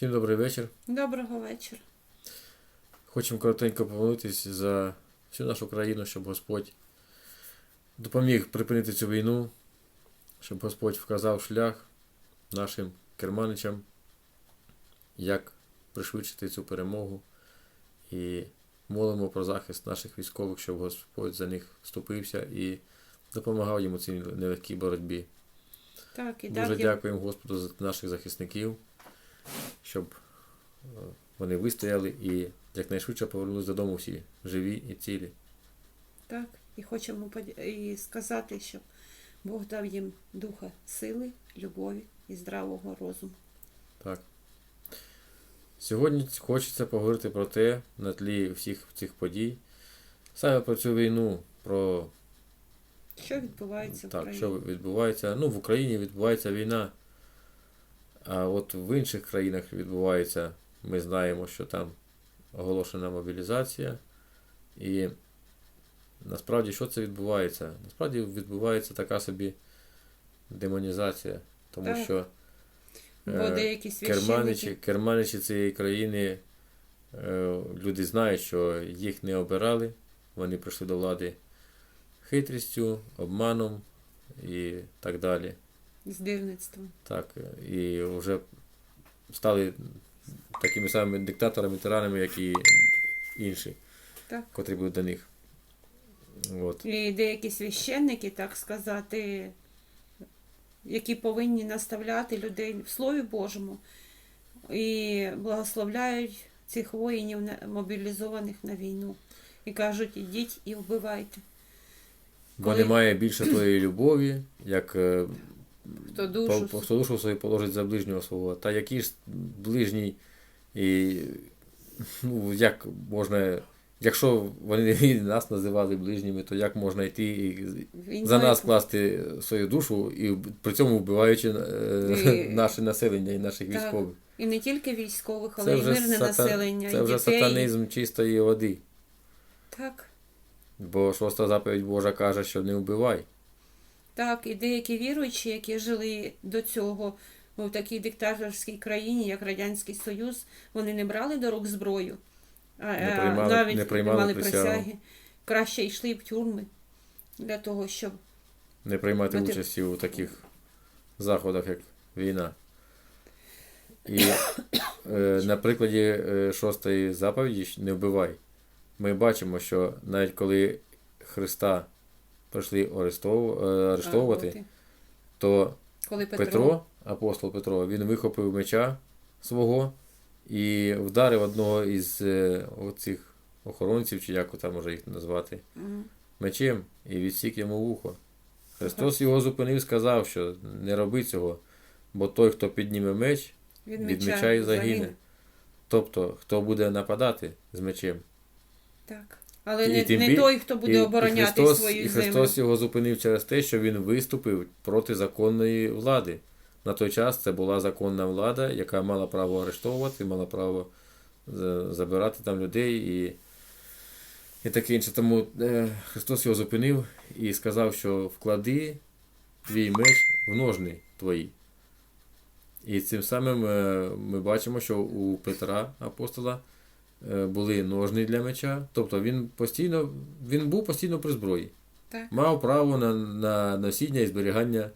Всім добрий вечір. Доброго вечора. Хочемо коротенько помолитись за всю нашу країну, щоб Господь допоміг припинити цю війну, щоб Господь вказав шлях нашим керманичам, як пришвидшити цю перемогу. І молимо про захист наших військових, щоб Господь за них вступився і допомагав їм у цій нелегкій боротьбі. Так, і Дуже дякуємо Господу за наших захисників, щоб е, вони вистояли і якнайшвидше повернулись додому всі живі і цілі. так. І хочемо подя- і сказати, що Бог дав їм духа сили, любові і здравого розуму. Так. Сьогодні хочеться поговорити про те, на тлі всіх цих подій, саме про цю війну, про Що відбувається в так, що відбувається. Ну, в Україні відбувається війна, а от в інших країнах відбувається, ми знаємо, що там оголошена мобілізація. І насправді що це відбувається? Насправді відбувається така собі демонізація, тому Так. що е, керманичі, керманичі цієї країни, е, люди знають, що їх не обирали, вони прийшли до влади хитрістю, обманом і так далі. Здивництвом. Так, і вже стали такими самими диктаторами, тиранами, як і інші, Так. котрі будуть до них. От. І деякі священники, так сказати, які повинні наставляти людей в Слові Божому і благословляють цих воїнів мобілізованих на війну. І кажуть, ідіть і вбивайте. Бо Коли- немає більше тої любові, як е, Хто душу по- хто душу свою положить за ближнього свого. Та який ж ближній, і ну, як можна, якщо вони нас називали ближніми, то як можна йти і за нас класти свою душу і при цьому вбиваючи е, І- наше населення і наших Так. військових. І не тільки військових, але Це й мирне сата- населення, це і вже дітей. сатанізм чистої води. Так, Бо шоста заповідь Божа каже, що не вбивай. Так, і деякі віруючі, які жили до цього в такій диктаторській країні, як Радянський Союз, вони не брали до рук зброю, а, Не приймали- навіть не приймали мали присягу. присяги. Краще йшли в тюрми для того, щоб Не приймати Ну, участі у таких заходах, як війна. І е, на прикладі е, шостої заповіді не вбивай. Ми бачимо, що навіть коли Христа прийшли арештов- е, арештовувати, то Коли Петро, Петро, апостол Петро, він вихопив меча свого і вдарив одного із е, оцих охоронців, чи як там може їх назвати, мечем і відсік йому вухо. Христос його зупинив, сказав, що не роби цього, бо той, хто підніме меч, від від меча і загине. Тобто, хто буде нападати з мечем. Так. Але І не, тим не той, хто буде І- обороняти і Христос, свою і землю. Христос його зупинив через те, що він виступив проти законної влади. На той час це була законна влада, яка мала право арештовувати, мала право забирати там людей і, і таке інше. Тому е, Христос його зупинив і сказав, що вклади твій меч в ножни твої. І цим самим е, ми бачимо, що у Петра апостола були ножни для меча. Тобто він постійно він був постійно при зброї. Так. Мав право на, на носіння і зберігання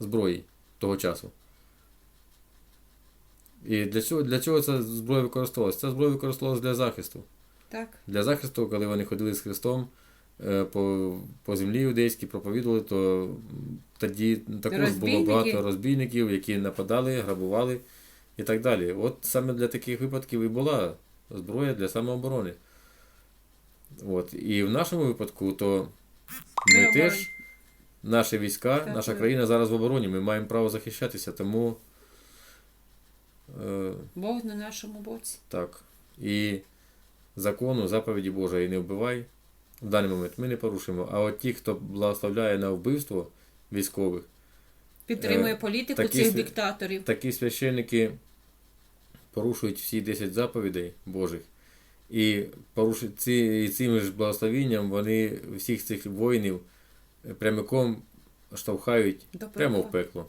зброї того часу. І для чого, для чого ця зброя використовувалася? Ця зброя використовувалася для захисту. Так. Для захисту, коли вони ходили з Христом е, по, по землі юдейській, проповідували, то тоді також було багато розбійників, які нападали, грабували і так далі. От саме для таких випадків і була зброя для самооборони. От. І в нашому випадку, то ми Ми теж, наші війська, Так, наша країна зараз в обороні, ми маємо право захищатися, тому е, Бог на нашому боці. так. І закону, заповіді Божої не вбивай. В даний момент ми не порушимо. А от ті, хто благословляє на вбивство військових, Підтримує Е, політику такі цих диктаторів. такі священники порушують всі 10 заповідей Божих. І ці, цим ж благословінням вони всіх цих воїнів прямиком штовхають До прямо в пекло.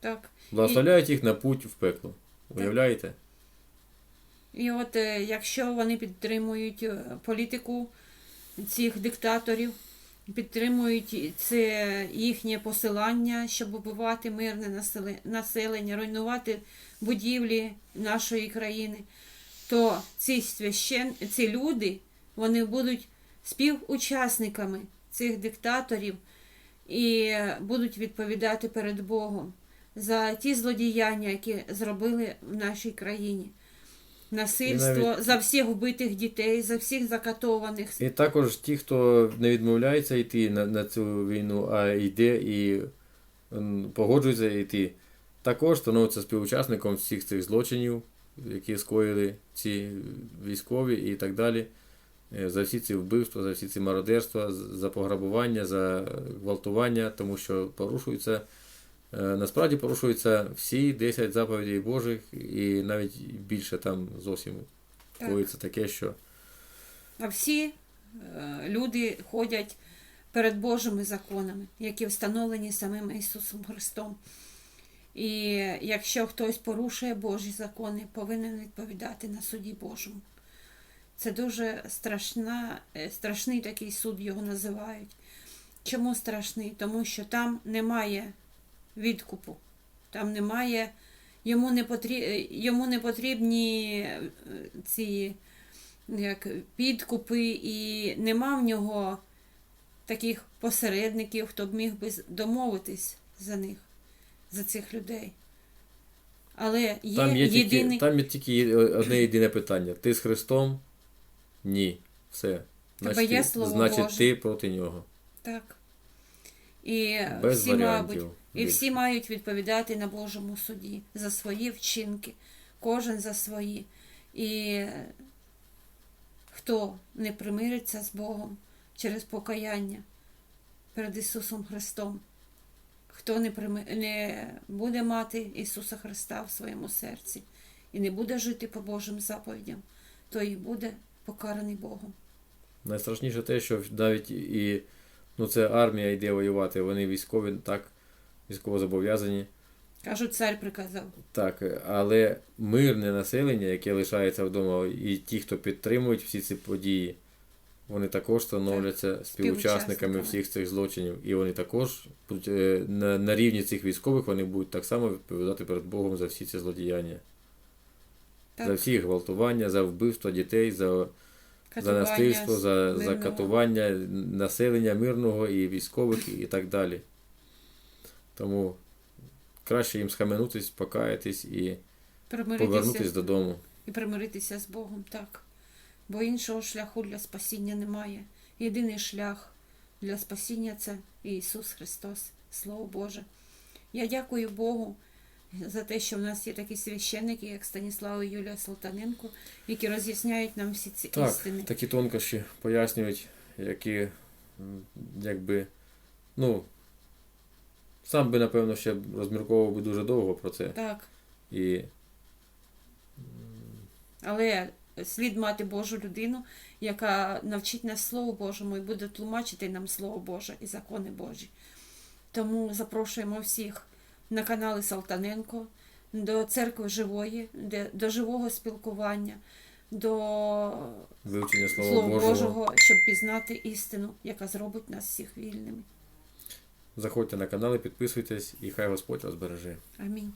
Так. Благословляють їх на путь в пекло. Уявляєте? І от е, якщо вони підтримують е, політику цих диктаторів, підтримують це їхнє посилання, щоб убивати мирне населе- населення, руйнувати будівлі нашої країни, то ці священ... ці люди вони будуть співучасниками цих диктаторів і будуть відповідати перед Богом за ті злодіяння, які зробили в нашій країні. Насильство навіть- за всіх вбитих дітей, за всіх закатованих. І також ті, хто не відмовляється йти на, на цю війну, а йде і погоджується йти, також становиться співучасником всіх цих злочинів, які скоїли ці військові і так далі. Е, За всі ці вбивства, за всі ці мародерства, за пограбування, за гвалтування, тому що порушуються, е, насправді порушуються всі 10 заповідей Божих, і навіть більше там зовсім Так. коїться таке, що А всі е, люди ходять перед Божими законами, які встановлені самим Ісусом Христом. І якщо хтось порушує Божі закони, повинен відповідати на суді Божому. Це дуже страшна, е, страшний такий суд його називають. Чому страшний? Тому що там немає відкупу, там немає, йому не, потрі... йому не потрібні е, ці як підкупи, і нема в нього таких посередників, хто б міг би домовитись за них, за цих людей. Але є, Там є, єдиний. тільки, там є тільки одне єдине питання. Ти з Христом? Ні. Все. Тебе є Слово значить Боже. ти проти нього. Так. І Без всі, мабуть, і всі мають відповідати на Божому суді за свої вчинки, кожен за свої. І хто не примириться з Богом через покаяння перед Ісусом Христом, хто не, прими... не буде мати Ісуса Христа в своєму серці і не буде жити по Божим заповідям, той і буде покараний Богом. Найстрашніше те, що навіть і ну, це армія йде воювати, вони військові, так, військово зобов'язані. Кажуть, цар приказав. Так, але мирне населення, яке лишається вдома, і ті, хто підтримують всі ці події, вони також становляться співучасниками співучасниками. всіх цих злочинів. І вони також е, на, на рівні цих військових вони будуть так само відповідати перед Богом за всі ці злодіяння. Так. За всі гвалтування, за вбивство дітей, за, за насильство, за, за катування населення мирного і військових і так далі. Тому краще їм схаменутись, покаятись і повернутись додому. і примиритися з Богом, так. Бо іншого шляху для спасіння немає. Єдиний шлях для спасіння це Ісус Христос, Слово Боже. Я дякую Богу за те, що в нас є такі священники, як Станіслав і Юлія Салтаненко, які роз'ясняють нам всі ці Так, істини. такі тонкощі пояснюють, які якби, ну, сам би, напевно, ще розмірковував би дуже довго про це. Так. І Але слід мати Божу людину, яка навчить нас Слову Божому і буде тлумачити нам Слово Боже і закони Божі. Тому запрошуємо всіх на канали Салтаненко, до церкви живої, де, до живого спілкування, до вивчення Слова, Слова Божого. Божого, щоб пізнати істину, яка зробить нас всіх вільними. Заходьте на канал і підписуйтесь, і хай Господь вас береже. Амінь.